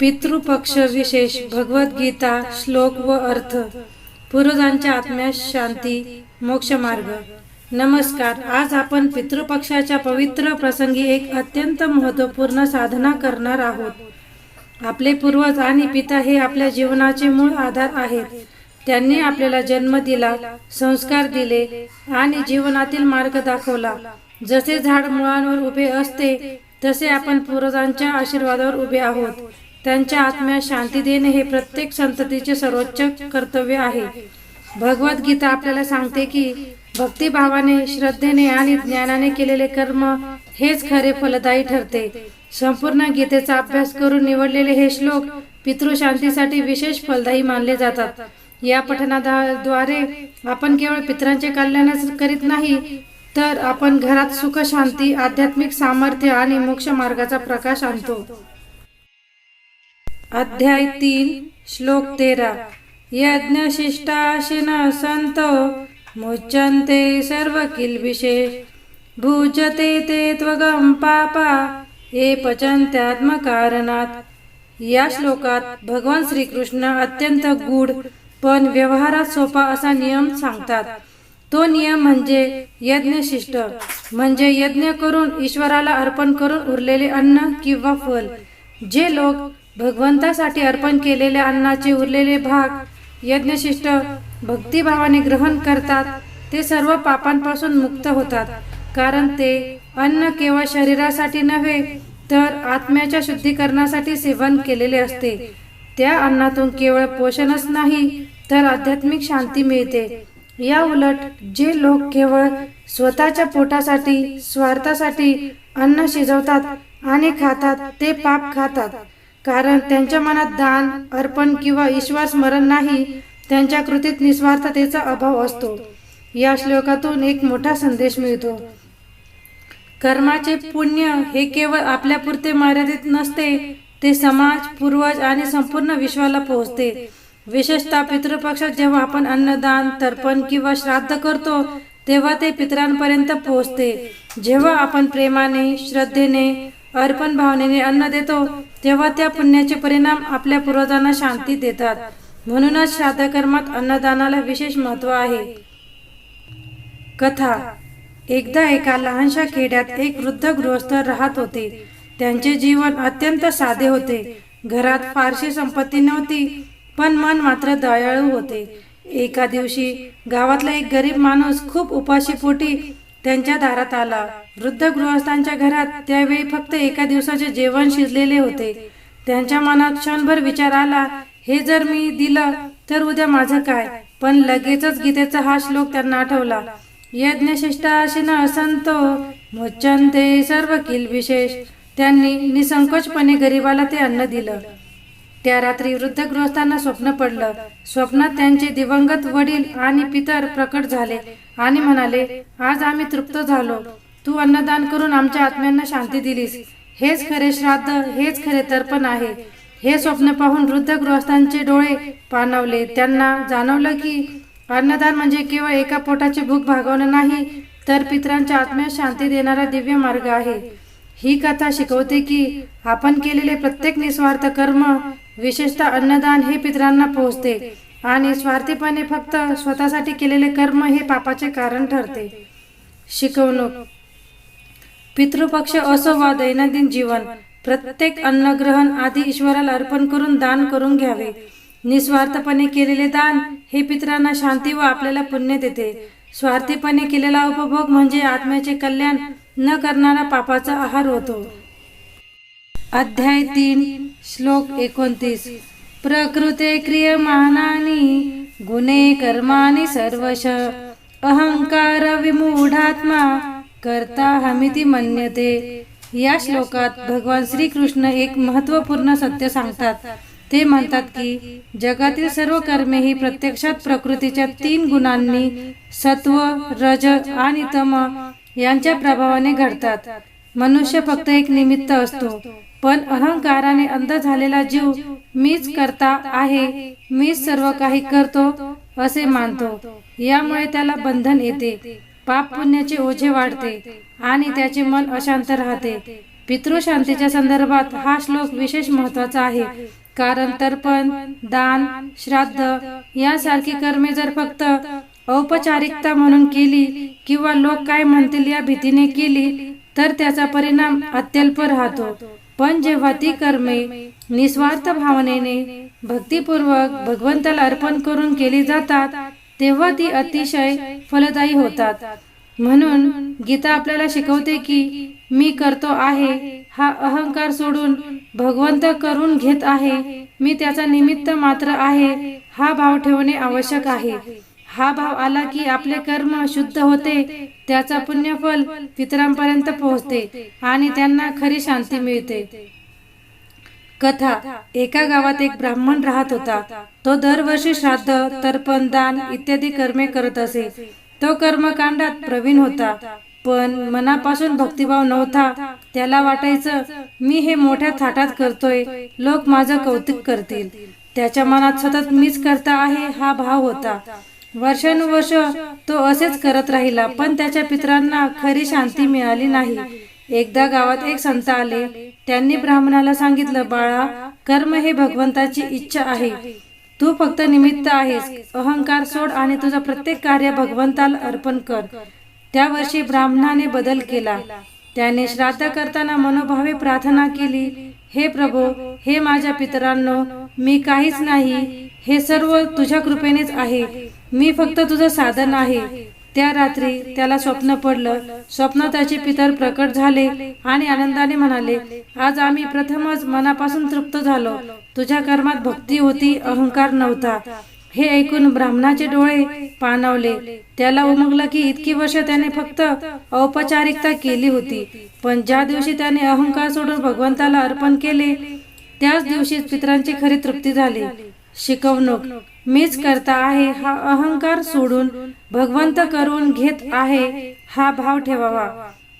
पितृपक्ष विशेष भगवद्गीता श्लोक व अर्थ. पूर्वजांच्या आत्म्यास शांती मोक्ष मार्ग नमस्कार. आज आपण पितृपक्षाच्या पवित्र प्रसंगी एक अत्यंत महत्त्वपूर्ण साधना करणार आहोत. आपले पूर्वज आणि पिता हे आपल्या जीवनाचे मूळ आधार आहेत. त्यांनी आपल्याला जन्म दिला संस्कार दिले आणि जीवनातील मार्ग दाखवला. जसे झाड मुळांवर उभे असते तसे आपण पूर्वजांच्या आशीर्वादावर उभे आहोत. त्यांच्या आत्म्यास शांती देणे हे प्रत्येक संततीचे सर्वोच्च कर्तव्य आहे. भगवद्गीता आपल्याला सांगते की भक्तिभावाने श्रद्धेने आणि ज्ञानाने केलेले कर्म हेच खरे फलदायी ठरते. संपूर्ण गीतेचा अभ्यास करून निवडलेले हे श्लोक पितृशांतीसाठी विशेष फलदायी मानले जातात. या पठणाद्वारे आपण केवळ पितरांचे कल्याणच करीत नाही तर आपण घरात सुख शांती आध्यात्मिक सामर्थ्य आणि मोक्ष मार्गाचा प्रकाश आणतो. अध्याय तीन श्लोक तेरा. यज्ञशिष्टाशिन संत मुच्यन्ते सर्व किल्बिषे भुजते ते त्वगम पापा हे पचन्त्यात्मकारणात. या श्लोकात भगवान श्रीकृष्ण अत्यंत गूढ पण व्यवहारात सोपा असा नियम सांगतात. तो नियम म्हणजे यज्ञशिष्ट. म्हणजे यज्ञ करून ईश्वराला अर्पण करून उरलेले अन्न किंवा फल. जे लोक भगवंतासाठी अर्पण केलेल्या अन्नाचे उरलेले भाग यज्ञशिष्ट भक्तिभावाने ग्रहण करतात ते सर्व पापांपासून मुक्त होतात. कारण ते अन्न केवळ शरीरासाठी नव्हे तर आत्म्याच्या शुद्धीकरणासाठी सेवन केलेले असते. त्या अन्नातून केवळ पोषणच नाही तर आध्यात्मिक शांती मिळते. या उलट जे लोक केवळ स्वतःच्या पोटासाठी स्वार्थासाठी अन्न शिजवतात आणि खातात ते पाप खातात. कारण त्यांच्या मनात दान अर्पण किंवा ईश्वर स्मरण नाही त्यांच्या कृतीत निस्वार्थतेचा अभाव असतो. या श्लोकातून एक मोठा संदेश मिळतो. कर्माचे पुण्य हे केवळ आपल्यापुरते मर्यादित नसते ते समाज पूर्वज आणि संपूर्ण विश्वाला पोहोचते. विशेषतः पितृपक्षात जेव्हा आपण अन्नदान तर्पण किंवा श्राद्ध करतो तेव्हा ते पितरांपर्यंत पोहोचते. जेव्हा आपण प्रेमाने श्रद्धेने अर्पण भावनेने अन्न देतो तेव्हा त्या पुण्याचे परिणाम आपल्या पूर्वजांना शांती देतात. म्हणूनच श्राद्धकर्मात अन्नदानाला विशेष महत्त्व आहे. कथा. एकदा एका लहानशा खेड्यात एक वृद्ध गृहस्थ राहत होते. त्यांचे जीवन अत्यंत साधे होते. घरात फारशी संपत्ती नव्हती पण मन मात्र दयाळू होते. एका दिवशी गावातला एक गरीब माणूस खूप उपाशीपोटी त्यांच्या दारात आला. वृद्ध गृहस्थांच्या घरात त्यावेळी फक्त एका दिवसाचे जेवण शिजलेले होते. त्यांच्या मनात क्षणभर विचार आला हे जर मी दिलं तर उद्या माझं काय? पण लगेचच गीतेचा हा श्लोक त्यांना आठवला. यज्ञशिष्टाशिन असंतो ते सर्व किल विशेष. त्यांनी निसंकोचपणे गरिबाला ते अन्न दिलं. त्या रात्री वृद्ध गृहस्थांना स्वप्न पडलं. स्वप्नात त्यांचे दिवंगत वडील आणि पितर प्रकट झाले आणि म्हणाले आज आम्ही तृप्त झालो. तू अन्नदान करून आमच्या आत्म्यांना शांती दिलीस. हेच खरे श्राद्ध हेच खरे तर्पण आहे हे स्वप्न पाहून वृद्ध गृहस्थांचे डोळे पाणवले. त्यांना जाणवलं की अन्नदान म्हणजे केवळ एका पोटाची भूक भागवणं नाही तर पितरांच्या आत्म्यास शांती देणारा दिव्य मार्ग आहे. ही कथा शिकवते की आपण केलेले प्रत्येक निस्वार्थ कर्म विशेषतः अन्नदान हे पितरांना पोहोचते आणि स्वार्थीपणे फक्त स्वतःसाठी केलेले कर्म हे पापाचे कारण ठरते. शिकवणूक. पितृपक्ष असो वा दैनंदिन जीवन प्रत्येक अन्नग्रहण आधी ईश्वराला अर्पण करून दान करून घ्यावे. निस्वार्थपणे केलेले दान हे पितरांना शांती व आपल्याला पुण्य देते. स्वार्थीपणे केलेला उपभोग म्हणजे आत्म्याचे कल्याण न करणारा पापाचा आहार होतो. अध्याय तीन श्लोक एकोणतीस. प्रकृते क्रियमानानी गुणे कर्माणी सर्वश. अहंकार विमूढात्मा करता हमिती मन्यते. या श्लोकात भगवान श्रीकृष्ण एक महत्त्वपूर्ण सत्य सांगतात. ते म्हणतात की जगातील सर्व कर्मे ही प्रत्यक्षात प्रकृतीच्या तीन गुणांनी सत्व रज आणि तम यांच्या प्रभावाने घडतात. मनुष्य फक्त एक निमित्त असतो. पण अहंकाराने अंध झालेला जीव मीच करता आहे मीच सर्व काही करतो असे मानतो. यामुळे त्याला बंधन येते पाप पुण्याचे ओझे वाढते आणि त्याचे मन अशांत राहते. पितृशांतीच्या संदर्भात हा श्लोक विशेष महत्त्वाचा आहे. कारण तर्पण दान श्राद्ध यासारखी कर्मे जर फक्त औपचारिकता म्हणून केली किंवा लोक काय म्हणतील या भीतीने केली तर त्याचा परिणाम अत्यल्प राहतो. पण जेव्हा ती कर्मे निस्वार्थ भावनेने भक्तिपूर्वक भगवंताला अर्पण करून केली जातात तेव्हा ती अतिशय फलदायी होतात. म्हणून गीता आपल्याला शिकवते की मी करतो आहे हा अहंकार सोडून भगवंत करून घेत आहे मी त्याचा निमित्त मात्र आहे हा भाव ठेवणे आवश्यक आहे. हा भाव आला की आपले कर्म शुद्ध होते त्याचा पुण्यफल पितरांपर्यंत पोहोचते आणि त्यांना खरी शांती मिळते. कथा एका गावात एक ब्राह्मण राहत होता. तो दरवर्षी श्राद्ध तर्पण दान इत्यादी कर्मे करत असे. तो कर्मकांडात प्रवीण होता. पण मनापासून भक्तिभाव नव्हता. त्याला वाटायचं मी हे मोठ्या थाटात करतोय. लोक माझं कौतुक करतील. त्याच्या मनात सतत मीच करता आहे हा भाव होता. वर्षानुवर्ष तो असेच करत राहिला पण त्याच्या पितरांना खरी शांती मिळाली नाही. एकदा गावात एक संत आले. त्यांनी ब्राह्मणाला सांगितलं बाळा कर्म हे भगवंताची इच्छा आहे. तू फक्त निमित्त आहेस. अहंकार सोड आणि तुझं प्रत्येक कार्य भगवंताला अर्पण कर. त्या वर्षी ब्राह्मणाने बदल केला. त्याने श्राद्ध करताना मनोभावे प्रार्थना केली हे प्रभो हे माझ्या पितरांनो मी काहीच नाही. हे सर्व तुझ्या कृपेनेच आहे. मी फक्त तुझं साधन आहे. त्या रात्री त्याला स्वप्न पडलं. स्वप्न त्याचे पितर प्रकट झाले आणि आनंदाने म्हणाले आज आम्ही प्रथमच मनापासून तृप्त झालो. तुझ्या कर्मात भक्ती होती अहंकार नव्हता. हे ऐकून ब्राह्मणाचे डोळे पाणावले. त्याला उमगलं की इतकी वर्ष त्याने फक्त औपचारिकता केली होती. पण ज्या दिवशी त्याने अहंकार सोडून भगवंताला अर्पण केले त्याच दिवशी पितरांची खरी तृप्ती झाली. शिकवणूक. मीच करता आहे हा अहंकार सोडून भगवंत करून घेत आहे हा भाव ठेवावा.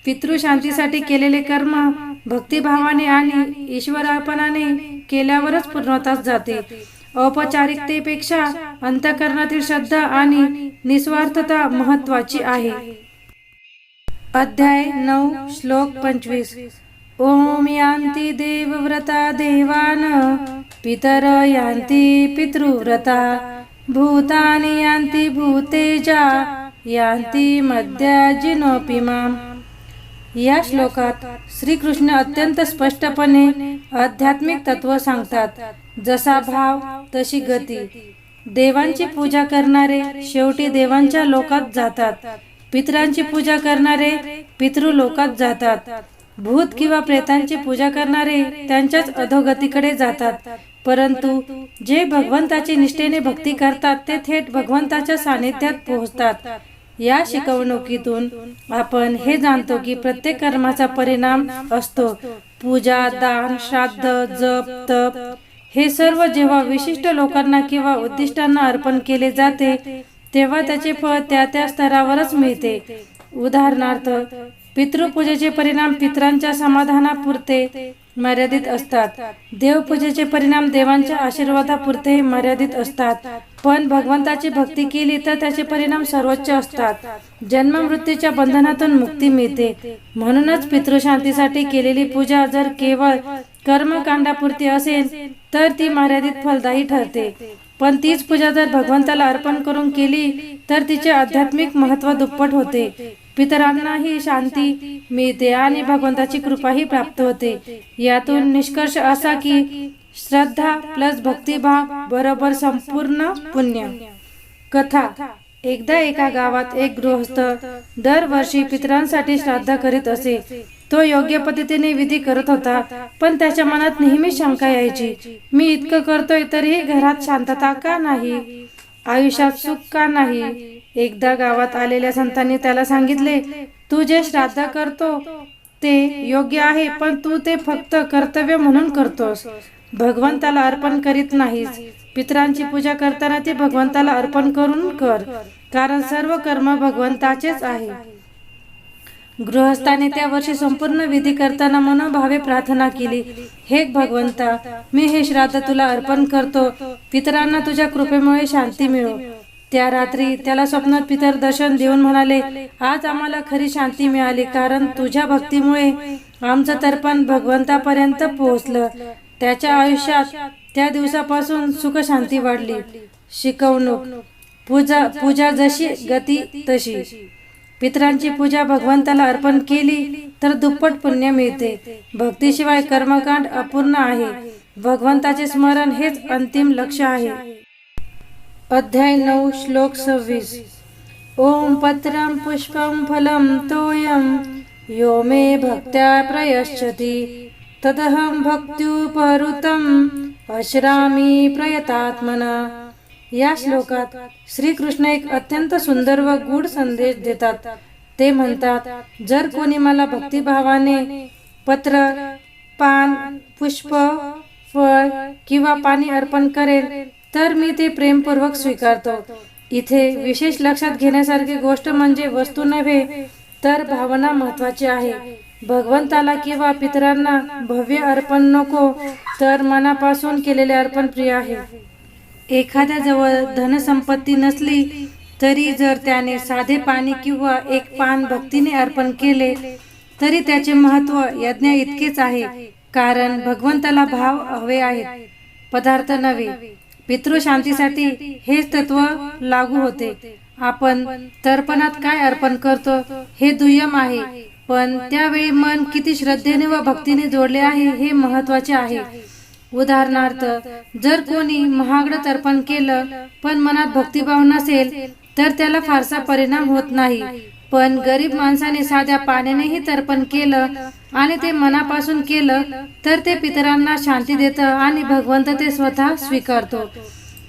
पितृशांतीसाठी केलेले कर्म भक्तिभावाने आणि ईश्वरार्पणाने केल्यावरच पूर्णतास जाते. औपचारिकतेपेक्षा अंतकरणातील श्रद्धा आणि निस्वार्थता महत्वाची आहे. अध्याय नऊ श्लोक पंचवीस. ओम यांती देवव्रता देवा पितर यांती पितृव्रता भूतानि यांती भूतेजा यांती मध्या या श्लोकात श्रीकृष्ण अत्यंत स्पष्टपणे आध्यात्मिक तत्व सांगतात जसा भाव तशी गती। देवांची पूजा करणारे शेवटी देवांच्या लोकात जातात पितरांची पूजा करणारे पितृ लोकात जातात। भूत किंवा प्रेतांची पूजा करणारे त्यांच्याच अधोगतीकडे जातात परंतु जे भगवंताची निष्ठेने भक्ती करतात ते थेट भगवंताच्या सानिध्यात पोहोचतात. या शिकवणुकीतून आपण हे जाणतो की प्रत्येक कर्माचा परिणाम असतो. पूजा दान श्राद्ध जप तप हे सर्व जेव्हा विशिष्ट लोकांना किंवा उद्दिष्टांना अर्पण केले जाते तेव्हा त्याचे फळ त्या त्या स्तरावरच मिळते. उदाहरणार्थ पितृपूजेचे परिणाम पितरांच्या समाधानापुरते मर्यादित असतात. देवपूजेचे परिणाम देवांच्या आशीर्वादापुरते मर्यादित असतात. पण भगवंताची भक्ती केली तर त्याचे परिणाम सर्वोच्च असतात. जन्म मृत्यूच्या बंधनातून मुक्ती मिळते. म्हणूनच पितृशांतीसाठी केलेली पूजा जर केवळ कर्मकांडापुरती असेल तर ती मर्यादित फलदायी ठरते. पण तीच पूजा जर भगवंताला अर्पण करून केली तर तिचे आध्यात्मिक महत्त्व दुप्पट होते. पितरांनाही शांती मिळते आणि भगवंताची कृपाही प्राप्त होते. यातून निष्कर्ष असा की श्रद्धा प्लस भक्तिभाव बरोबर संपूर्ण पुण्य. कथा. एकदा एका गावात एक गृहस्थ दरवर्षी पितरांसाठी श्राद्ध करीत असे. तो योग्य पद्धतीने विधी करत होता पण त्याच्या मनात नेहमी शंका यायची. मी इतकं करतोय तरीही घरात शांतता का नाही? आयुष्यात सुख का नाही? एकदा गावात आलेल्या संतांनी त्याला सांगितले तू जे श्राद्ध करतो ते योग्य आहे पण तू ते फक्त कर्तव्य म्हणून करतोस. भगवंताला अर्पण करीत नाहीस. पितरांची पूजा करताना ते भगवंताला अर्पण करून कर कारण सर्व कर्म भगवंताचेच आहे. गृहस्थाने त्या वर्षी संपूर्ण विधी करताना मनोभावे प्रार्थना केली हे भगवंता मी हे श्राद्ध तुला अर्पण करतो. पितरांना तुझ्या कृपेमुळे शांती मिळो. त्या रात्री त्याला स्वप्नात पितर दर्शन देऊन म्हणाले आज आम्हाला खरी शांती मिळाली कारण तुझ्या भक्तीमुळे आमचं तर्पण भगवंतापर्यंत पोहोचलं. त्याच्या आयुष्यात त्या दिवसापासून सुख शांती वाढली. शिकवणूक पूजा पूजा जशी गती तशी. पितरांची पूजा भगवंताला अर्पण केली तर दुप्पट पुण्य मिळते. भक्तीशिवाय कर्मकांड अपूर्ण आहे. भगवंताचे स्मरण हेच अंतिम लक्ष आहे. अध्याय नऊ श्लोक सव्वीस. ओम पत्रं पुष्पं फलं तोयं यो मे भक्त्या प्रयश्चति तदहं भक्त्युपहृतम् अश्रामी प्रयतात्मना। या श्लोकात श्रीकृष्ण एक अत्यंत सुंदर व गूढ संदेश देतात. ते म्हणतात जर कोणी मला भक्तिभावाने पत्र पान पुष्प फळ किंवा पाणी अर्पण करेल तर मी ते प्रेमपूर्वक स्वीकारतो. इथे विशेष लक्षात घेण्यासारखी गोष्ट म्हणजे वस्तू नव्हे तर भावना महत्वाची आहे. भगवंताला किंवा पितरांना भव्य अर्पण नको तर मनापासून केलेले अर्पण प्रिय आहे. एखाद्या जवळ धनसंपत्ती नसली तरी जर त्याने साधे पाणी किंवा एक पान भक्तीने अर्पण केले तरी त्याचे महत्त्व यज्ञ इतकेच आहे कारण भगवंताला भाव हवे आहेत पदार्थ नव्हे. पितृशांतीसाठी हेच तत्व लागू होते. आपण तर्पणात काय अर्पण करतो हे दुय्यम आहे पण त्यावेळी मन किती श्रद्धेने व भक्तीने जोडले आहे हे महत्त्वाचे आहे. उदाहरणार्थ जर कोणी महागड तर्पण केलं पण मनात भक्तिभाव नसेल तर त्याला फारसा परिणाम होत नाही. पण गरीब माणसाने साध्या पाण्यानेही तर्पण केलं आणि ते मनापासून केलं तर ते पितरांना शांती देतं आणि भगवंत ते स्वतः स्वीकारतो.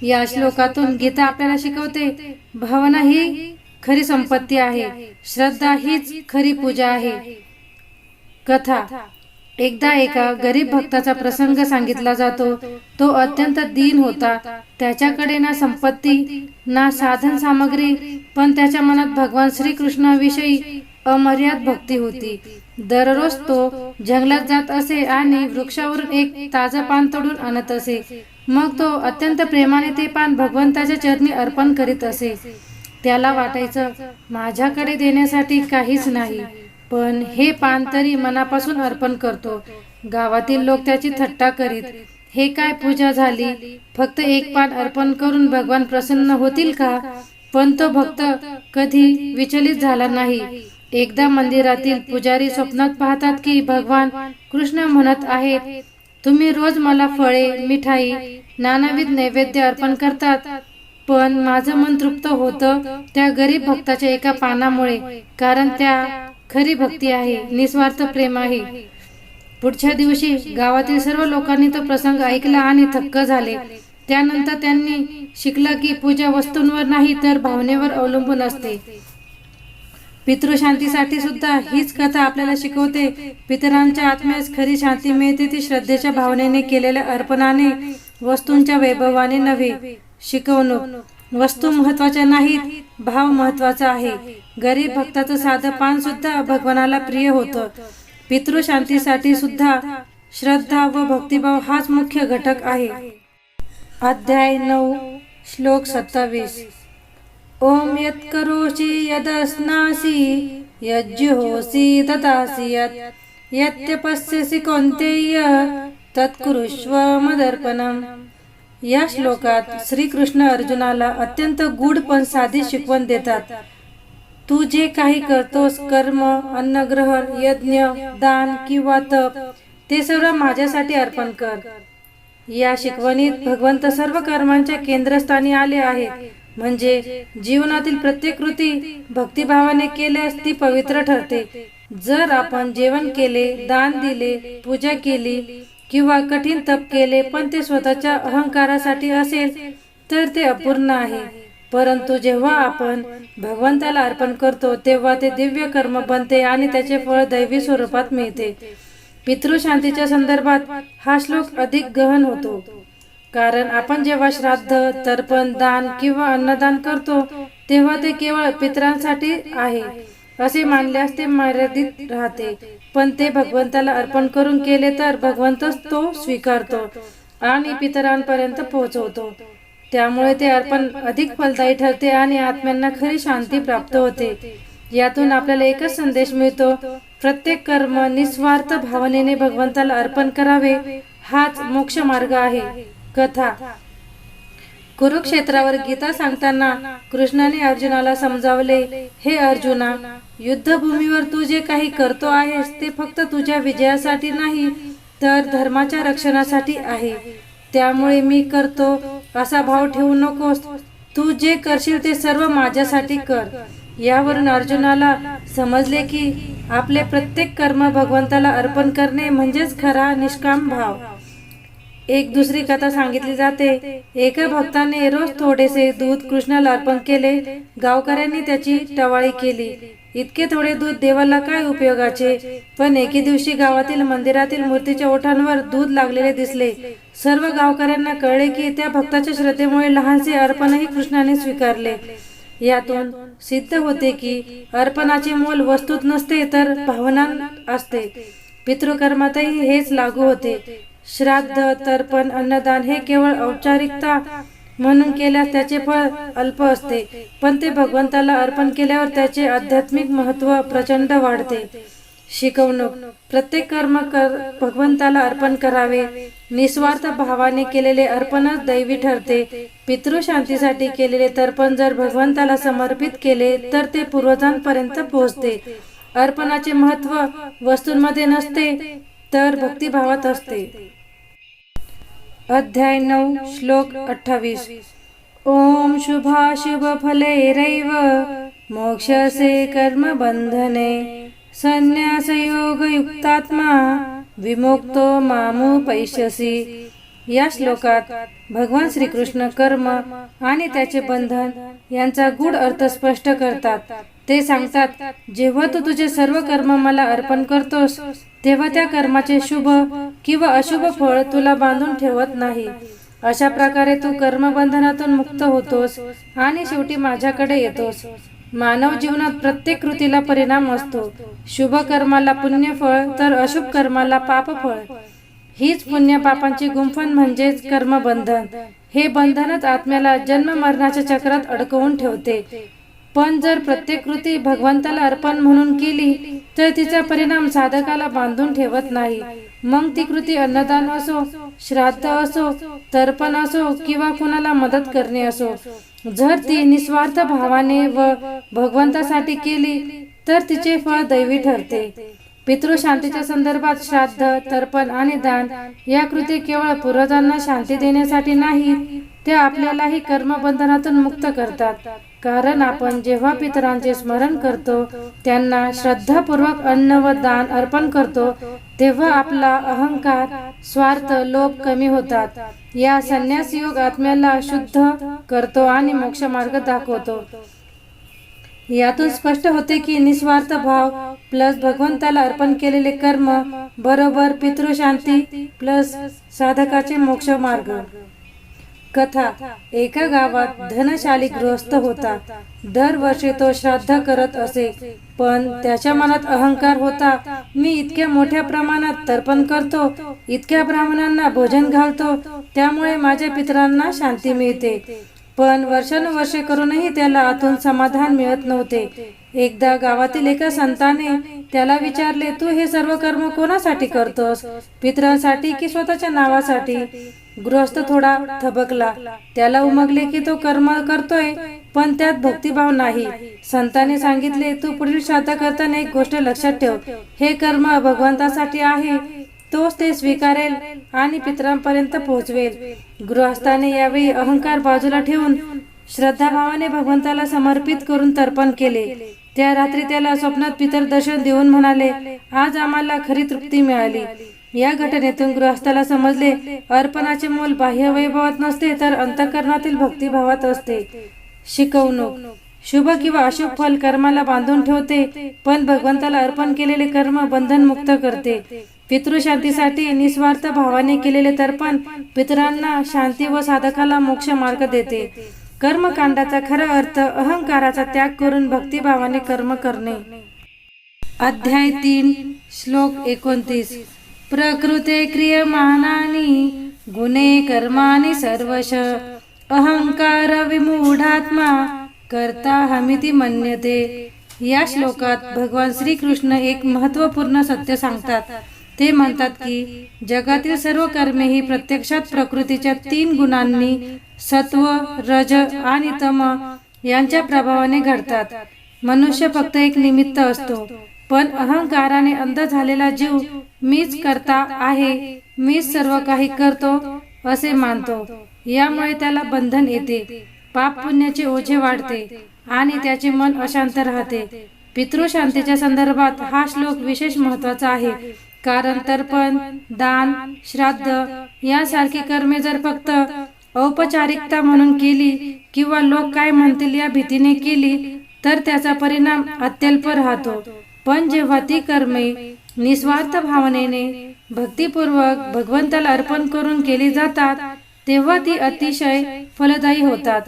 या श्लोकातून गीता आपल्याला शिकवते भावना ही खरी संपत्ती आहे श्रद्धा हीच खरी पूजा आहे. कथा एकदा एका गरीब भक्ताचा प्रसंग सांगितला जातो तो अत्यंत दीन होता. त्याच्याकडे ना संपत्ती ना साधन सामग्री पण त्याच्या मनात भगवान श्रीकृष्णाविषयी अमर्याद भक्ती होती. दररोज तो जंगलात जात असे आणि वृक्षावरून एक ताजं पान तोडून आणत असे. मग तो अत्यंत प्रेमाने ते पान भगवंताच्या चरणी अर्पण करीत असे. त्याला वाटायचं माझ्याकडे देण्यासाठी काहीच नाही. पण हे पान तरी मनापासून अर्पण करतो. गावातील लोक त्याची थट्टा करीत हे काय पूजा झाली? फक्त एक पान अर्पण करून भगवान प्रसन्न होतील का? पण तो भक्त कधी विचलित झाला नाही. एकदा मंदिरातील पुजारी स्वप्नात पाहतात की भगवान कृष्ण म्हणत आहेत तुम्ही रोज मला फळे मिठाई नानाविध नैवेद्य अर्पण करतात पण माझं मन तृप्त होतं त्या गरीब भक्ताच्या एका पानामुळे कारण त्या खरी भक्ती आहे निस्वार्थ प्रेम आहे. पुढच्या दिवशी गावातील सर्व लोकांनी तो प्रसंग ऐकला आणि थक्क झाले. त्यानंतर त्यांनी शिकलं की पूजा वस्तूंवर नाही तर भावनेवर अवलंबून असते. पितृशांतीसाठी सुद्धा हीच कथा आपल्याला शिकवते. पितरांच्या आत्म्यास खरी शांती मिळते ती श्रद्धेच्या भावनेने केलेल्या अर्पणाने वस्तूंच्या वैभवाने नव्हे शिकवणूक. वस्तू महत्त्वाच्या नाहीत भाव महत्त्वाचा आहे. गरीब भक्ताचं साधं पान सुद्धा भगवानाला प्रिय होतं. पितृशांतीसाठी सुद्धा श्रद्धा व भक्तिभाव हाच मुख्य घटक आहे. अध्याय नऊ श्लोक सत्तावीस. ओम यत्करोषि यदस्नासि यज्जुहोसि ददासि यत् यत्यपस्यसि कौन्तेय तत्कुरुष्व मदर्पणम्। या श्लोकात श्रीकृष्ण अर्जुनाला अत्यंत गूढ पण साधी शिकवण देतात. तू जे काही करतोस कर्म अन्नग्रहण यज्ञ दान किंवा तप ते सर्व माझ्यासाठी अर्पण कर. या शिकवणीत भगवंत सर्व कर्मांच्या केंद्रस्थानी आले आहेत. म्हणजे जीवनातील प्रत्येक कृती भक्तिभावाने केल्यास ती पवित्र ठरते. जर आपण जेवण केले दान दिले पूजा केली किंवा कठीण तप केले पण ते स्वतःच्या अहंकारासाठी असेल तर ते अपूर्ण आहे. परंतु जेव्हा आपण भगवंताला अर्पण करतो तेव्हा ते दिव्य कर्म बनते आणि त्याचे फळ दैवी स्वरूपात मिळते. पितृशांतीच्या संदर्भात हा श्लोक अधिक गहन होतो. कारण आपण जेव्हा श्राद्ध तर्पण दान किंवा अन्नदान करतो तेव्हा ते केवळ पितरांसाठी आहे असे मानल्यास ते मर्यादित राहते. पण ते भगवंताला अर्पण करून केले तर भगवंतच तो स्वीकारतो आणि पितरांपर्यंत पोहोचवतो. त्यामुळे ते अर्पण अधिक फलदायी ठरते आणि आत्म्यांना खरी शांती प्राप्त होते. यातून आपल्याला एकच संदेश मिळतो प्रत्येक कर्म निस्वार्थ भावनेने भगवंताला अर्पण करावे हाच मोक्ष मार्ग आहे. कथा. कुरुक्षेत्रावर गीता सांगताना कृष्णाने अर्जुनाला समजावले हे अर्जुना युद्धभूमीवर तू जे काही करतो आहेस ते फक्त तुझ्या विजयासाठी नाही तर धर्माच्या रक्षणासाठी आहे. त्यामुळे मी करतो असा भाव ठेवू नकोस. तू जे करशील ते सर्व माझ्यासाठी कर. यावरून अर्जुनाला समजले की आपले प्रत्येक कर्म भगवंताला अर्पण करणे म्हणजेच खरा निष्काम भाव. एक दुसरी कथा सांगितली जाते. एका भक्ताने रोज थोडेसे दूध कृष्णाला अर्पण केले. गावकऱ्यांनी त्याची टवाळी केली. इतके थोडे दूध देवाला काय उपयोगाचे? पण एके दिवशी गावातील मंदिरातील मूर्तीच्या ओठांवर दूध लागलेले दिसले. सर्व गावकऱ्यांना कळले की त्या भक्ताच्या श्रद्धेमुळे लहानसे अर्पणही कृष्णाने स्वीकारले. यातून सिद्ध होते की अर्पणाचे मोल वस्तूत नसते तर भावना असते. पितृकर्मातही हेच लागू होते. श्राद्ध तर्पण अन्नदान हे केवळ औपचारिकता म्हणून केल्यास त्याचे फळ अल्प असते. पण ते भगवंताला अर्पण केल्यावर त्याचे आध्यात्मिक महत्त्व प्रचंड वाढते. शिकवणूक. प्रत्येक कर्म कर भगवंताला अर्पण करावे. निस्वार्थ भावाने केलेले अर्पणच दैवी ठरते. पितृशांतीसाठी केलेले तर्पण जर भगवंताला समर्पित केले तर ते पूर्वजांपर्यंत पोहोचते. अर्पणाचे महत्त्व वस्तूंमध्ये नसते तर भक्तिभावात असते. अध्याय नऊ श्लोक अठ्ठावीस. ओम शुभाशुभ फलैरैव मोक्षसे कर्म बंधने संन्यास योग युक्तात्मा विमुक्तो मामु पैशसी या श्लोकात भगवान श्रीकृष्ण कर्म आणि त्याचे बंधन यांचा गूढ अर्थ स्पष्ट करतात. ते सांगतात जेव्हा तू तुझे सर्व कर्म मला अर्पण करतोस तेव्हा त्या कर्माचे शुभ किंवा अशुभ फळ तुला बांधून ठेवत नाही. अशा प्रकारे तू कर्मबंधनातून मुक्त होतोस आणि शेवटी माझ्याकडे येतोस. मानव जीवनात प्रत्येक कृतीला परिणाम असतो. शुभ कर्माला पुण्यफळ तर अशुभ कर्माला पापफळ. हीच पुण्य पापांची गुंफण म्हणजेच कर्मबंधन. हे बंधनच आत्म्याला जन्म मरणाच्या चक्रात अडकवून ठेवते. पण जर प्रत्येक कृती भगवंताला अर्पण म्हणून केली तर तिचा परिणाम साधकाला बांधून ठेवत नाही. मग ती कृती अन्नदान असो श्राद्ध असो तर्पण असो किंवा कुणाला मदत करणे असो. जर ती निस्वार्थ भावाने व भगवंतासाठी केली तर तिचे फळ दैवी ठरते. पितृशांतीच्या संदर्भात श्राद्ध तर्पण आणि दान या कृती केवळ पूर्वजांना शांती देण्यासाठी नाही त्या आपल्यालाही कर्मबंधनातून मुक्त करतात. कारण आपण जेव्हा पितरांचे स्मरण करतो त्यांना श्रद्धापूर्वक अन्न व दान अर्पण करतो तेव्हा आपला अहंकार स्वार्थ लोभ कमी होतात. या संन्यास योग आत्म्याला शुद्ध करतो आणि मोक्ष मार्ग दाखवतो. यातून स्पष्ट होते की निस्वार्थ भाव प्लस भगवंताला अर्पण केलेले कर्म बरोबर पितृशांती प्लस साधकाचे मोक्ष मार्ग कथा. एका गावात धनशाली गृहस्थ होता. दरवर्षी तो श्राद्ध करत असे. पण त्याच्या मनात अहंकार होता. मी इतक्या मोठ्या प्रमाणात तर्पण करतो. इतक्या ब्राह्मणांना भोजन घालतो. त्यामुळे माझ्या पितरांना शांती मिळते. पण वर्षानुवर्षे करूनही त्याला आतून समाधान मिळत नव्हते. एकदा गावातील एका संताने त्याला विचारले तू हे सर्व कर्म कोणासाठी करतोस? पितरांसाठी की स्वतःच्या नावासाठी? गृहस्थ थोडा थबकला. त्याला उमगले की तो कर्म करतोय पण त्यात भक्तिभाव नाही. संताने सांगितले तू पुढील श्राद्ध करताना एक गोष्ट लक्षात ठेव. हे कर्म भगवंतासाठी आहे. तोच ते स्वीकारेल आणि पितरांपर्यंत पोहोचवेल. गृहस्थाने यावेळी अहंकार बाजूला ठेवून श्रद्धाभावाने भगवंताला समर्पित करून तर्पण केले. त्या रात्री त्याला स्वप्नात पितर दर्शन देऊन म्हणाले आज आम्हाला खरी तृप्ती मिळाली. या घटनेतून गृहस्थाला समजले अर्पणाचे मोल बाह्य वैभवात नसते तर अंतकरणातील भक्तिभावात असते. शिकवणूक. शुभ किंवा अशुभ फल कर्माला बांधून ठेवते पण भगवंताला अर्पण केलेले कर्म बंधन मुक्त करते. पितृशांतीसाठी निस्वार्थ भावाने केलेले तर्पण पितरांना शांती व साधकाला मोक्ष मार्ग देते. कर्मकांडाचा खरा अर्थ अहंकाराचा त्याग करून भक्तिभावाने कर्म करणे. अध्याय तीन श्लोक एकोणतीस. प्रकृते क्रियमानानी गुणे कर्मानी सर्वश. अहंकार विमूढात्मा करता हमिती मन्यते. या श्लोकात भगवान श्रीकृष्ण एक महत्त्वपूर्ण सत्य सांगतात. ते म्हणतात की जगातील सर्व कर्मे ही प्रत्यक्षात प्रकृतीच्या तीन गुणांनी सत्व रज आणि तम यांच्या प्रभावाने घडतात. मनुष्य फक्त एक निमित्त असतो पण अहंकाराने अंध झालेला जीव मीच करता आहे मीच सर्व काही करतो असे मानतो. यामुळे त्याला बंधन येते पाप पुण्याचे ओझे वाढते आणि त्याचे मन अशांत राहते. पितृशांतीच्या संदर्भात हा श्लोक विशेष महत्त्वाचा आहे कारण तर्पण दान श्राद्ध यासारखी कर्मे जर फक्त औपचारिकता म्हणून केली किंवा लोक काय म्हणतील या भीतीने केली तर त्याचा परिणाम अत्यल्प राहतो. पण जेव्हा ती कर्मे निस्वार्थ भावनेने भक्तिपूर्वक भगवंताला अर्पण करून केली जातात तेव्हा ती अतिशय फलदायी होतात.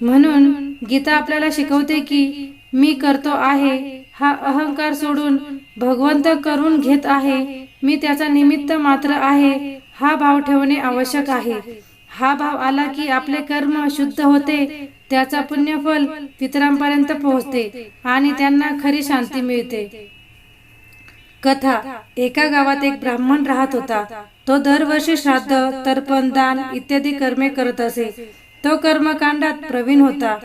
म्हणून गीता आपल्याला शिकवते की मी करतो आहे हा अहंकार सोडून भगवंत करून घेत आहे मी त्याचा निमित्त मात्र आहे हा भाव ठेवणे आवश्यक आहे. हा भाव आला की आपले कर्म शुद्ध होते त्याचा पुण्यफल पितरांपर्यंत पोहोचते आणि त्यांना खरी शांती मिळते. कथा एका गावात एक ब्राह्मण राहत होता. तो दरवर्षी श्राद्ध तर्पण दान इत्यादी कर्मे करत असे. तो कर्मकांडात प्रवीण होता.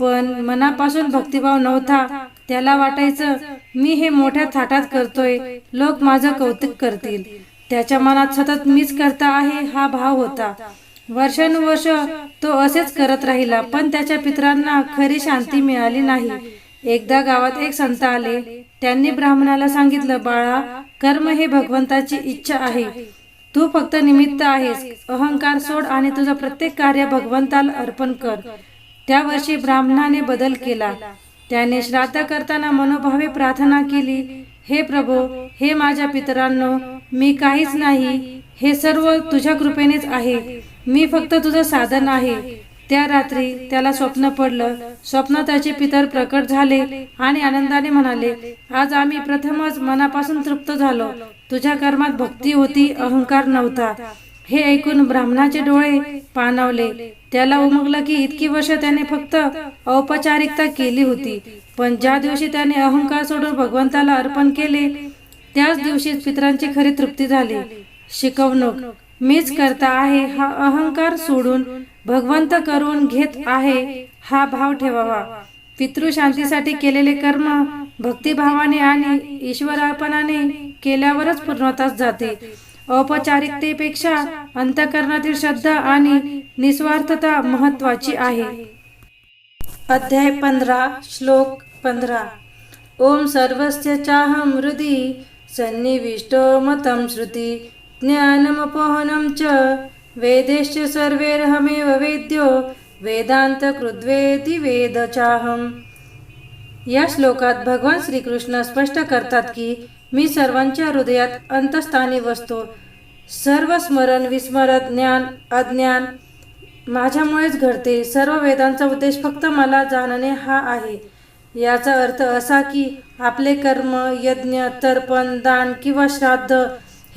पण मनापासून भक्तिभाव नव्हता. त्याला वाटायचं मी हे मोठ्या थाटात करतोय. लोक माझं कौतुक करतील. त्याच्या मनात सतत मीच करता आहे हा भाव होता. वर्षानुवर्ष तो असेच करत राहिला पण त्याच्या पितरांना खरी शांती मिळाली नाही. एकदा गावात एक संत आले. त्यांनी ब्राह्मणाला सांगितलं बाळा कर्म हे भगवंताची इच्छा आहे. तू फक्त निमित्त आहेस. अहंकार सोड आणि तुझं प्रत्येक कार्य भगवंताला अर्पण कर. त्या वर्षी ब्राह्मणाने बदल केला. त्याने श्राद्ध करताना मनोभावे प्रार्थना केली हे प्रभो हे माझ्या पितरांनो मी काहीच नाही. हे सर्व तुझ्या कृपेनेच आहे. मी फक्त तुझं साधन आहे. त्या रात्री त्याला स्वप्न पडलं. स्वप्न त्याचे पितर प्रकट झाले आणि आनंदाने म्हणाले आज आम्ही प्रथमच मनापासून तृप्त झालो. तुझ्या कर्मात भक्ती होती अहंकार नव्हता. हे ऐकून ब्राह्मणाचे डोळे पाणावले. त्याला उमगलं की इतकी वर्ष त्याने फक्त औपचारिकता केली होती. पण ज्या दिवशी त्याने अहंकार सोडून भगवंताला अर्पण केले त्याच दिवशी पितरांची खरी तृप्ती झाली. शिकवणूक. मीच करता आहे हा अहंकार सोडून भगवंत करून घेत आहे हा भाव ठेवावा. पितृशांतीसाठी केलेले कर्म भक्तिभावाने आणि ईश्वरार्पणाने केल्यावरच पूर्णताच जाते. औपचारिकतेपेक्षा अंतकरणातील श्रद्धा आणि निस्वार्थता महत्वाची आहे. अध्याय पंधरा श्लोक पंधरा. ओम सर्वस्य चाहम हृदि सन्निविष्टो मतं श्रुती। ज्ञानमपोहनं च वेदेश्च सर्वैरहमेव वेद्यो वेदांत कृद्वेदी वेद चाहम या श्लोकात भगवान श्रीकृष्ण स्पष्ट करतात की मी सर्वांच्या हृदयात अंतस्थानी बसतो सर्व स्मरण विस्मरण ज्ञान अज्ञान माझ्यामुळेच घडते सर्व वेदांचा उद्देश फक्त मला जाणणे हा आहे। याचा अर्थ असा की आपले कर्म यज्ञ तर्पण दान किंवा श्राद्ध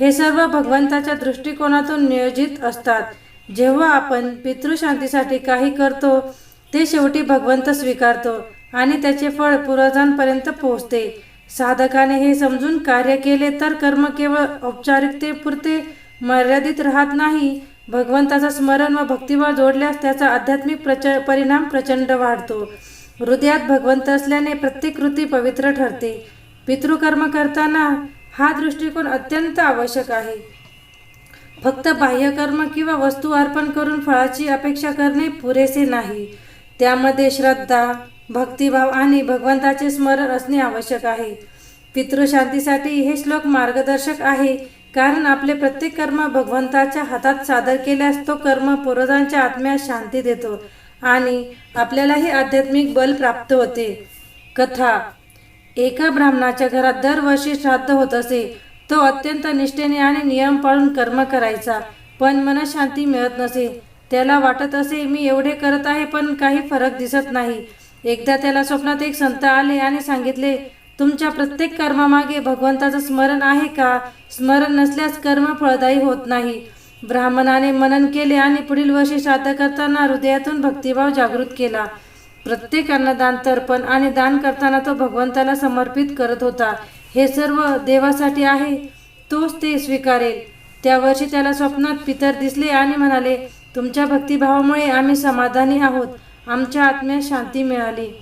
हे सर्व भगवंताच्या दृष्टिकोनातून नियोजित असतात. जेव्हा आपण पितृशांतीसाठी काही करतो ते शेवटी भगवंत स्वीकारतो आणि त्याचे फळ पूर्वजांपर्यंत पोहोचते. साधकाने हे समजून कार्य केले तर कर्म केवळ औपचारिकतेपुरते मर्यादित राहत नाही. भगवंताचा स्मरण व भक्तिभाव जोडल्यास त्याचा आध्यात्मिक प्रच परिणाम प्रचंड वाढतो. हृदयात भगवंत असल्याने प्रत्येक कृती पवित्र ठरते. पितृकर्म करताना हा दृष्टिकोन अत्यंत आवश्यक आहे. फक्त बाह्यकर्म किंवा वस्तू अर्पण करून फळाची अपेक्षा करणे पुरेसे नाही. त्यामध्ये श्रद्धा भक्तिभाव आणि भगवंताचे स्मरण असणे आवश्यक आहे. पितृशांतीसाठी हे श्लोक मार्गदर्शक आहे कारण आपले प्रत्येक कर्म भगवंताच्या हातात सादर केल्यास तो कर्म पूर्वजांच्या आत्म्यास शांती देतो आणि आपल्यालाही आध्यात्मिक बल प्राप्त होते. कथा एका ब्राह्मणाच्या घरात दरवर्षी श्राद्ध होत असे. तो अत्यंत निष्ठेने आणि नियम पाळून कर्म करायचा पण मनशांती मिळत नसे. त्याला वाटत असे मी एवढे करत आहे पण काही फरक दिसत नाही. एकदा त्याला स्वप्नात एक संत आले आणि सांगितले तुमच्या प्रत्येक कर्मामागे भगवंताचं स्मरण आहे का? स्मरण नसल्यास कर्म फळदायी होत नाही. ब्राह्मणाने मनन केले आणि पुढील वर्षी श्राद्ध करताना हृदयातून भक्तिभाव जागृत केला. प्रत्येक अन्नदान तर्पण आणि दान करताना तो भगवंताला समर्पित करत होता. हे सर्व देवासाठी आहे. तोच ते स्वीकारेल. त्या वर्षी त्याला स्वप्नात पितर दिसले आणि म्हणाले तुमच्या भक्तिभावामुळे आम्ही समाधानी आहोत. आमच्या आत्म्यात शांती मिळाली.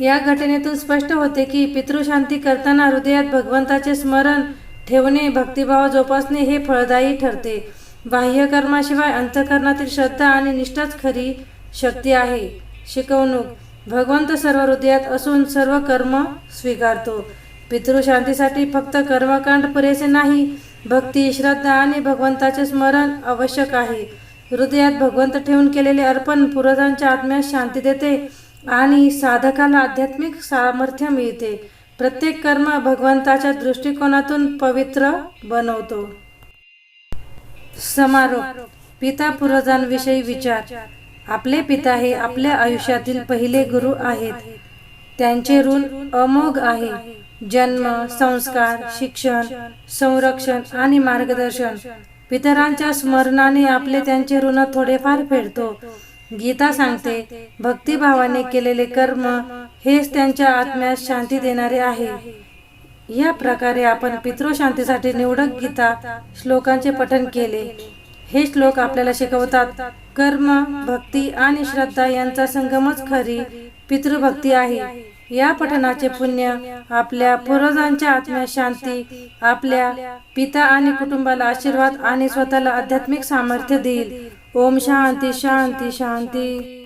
या घटनेतून स्पष्ट होते की पितृशांती करताना हृदयात भगवंताचे स्मरण ठेवणे भक्तिभाव जोपासणे हे फळदायी ठरते. बाह्य कर्माशिवाय अंतकरणातील श्रद्धा आणि निष्ठाच खरी शक्ती आहे. शिकवणूक. भगवंत सर्व हृदयात असून सर्व कर्म स्वीकारतो. पितृशांतीसाठी फक्त कर्मकांड पुरेसे नाही भक्ती श्रद्धा आणि भगवंताचे स्मरण आवश्यक आहे. हृदयात भगवंत ठेवून केलेले अर्पण पूर्वजांच्या आत्म्यास शांती देते आणि साधकाला आध्यात्मिक सामर्थ्य मिळते. प्रत्येक कर्म भगवंताच्या दृष्टिकोनातून पवित्र बनवतो. समारोप. पिता पूर्वजांविषयी विचार. आपले पिता हे आपल्या आयुष्यातील पहिले गुरु आहेत. त्यांचे ऋण अमोघ आहे. जन्म संस्कार शिक्षण संरक्षण आणि मार्गदर्शन. पितरांच्या स्मरणाने आपले त्यांचे ऋण थोडेफार फेडतो. गीता सांगते भक्तिभावाने केलेले कर्म हेच त्यांच्या आत्म्यास शांती देणारे आहे. या प्रकारे आपण पितृशांतीसाठी निवडक गीता श्लोकांचे पठन केले. हे श्लोक आपल्याला शिकवतात कर्म भक्ती आणि श्रद्धा यांचा संगमच खरी पितृभक्ती आहे. या पठणाचे पुण्य आपल्या पूर्वजांच्या आत्म्यात शांती आपल्या पिता आणि कुटुंबाला आशीर्वाद आणि स्वतःला आध्यात्मिक सामर्थ्य देईल. ओम शांती शांती शांती.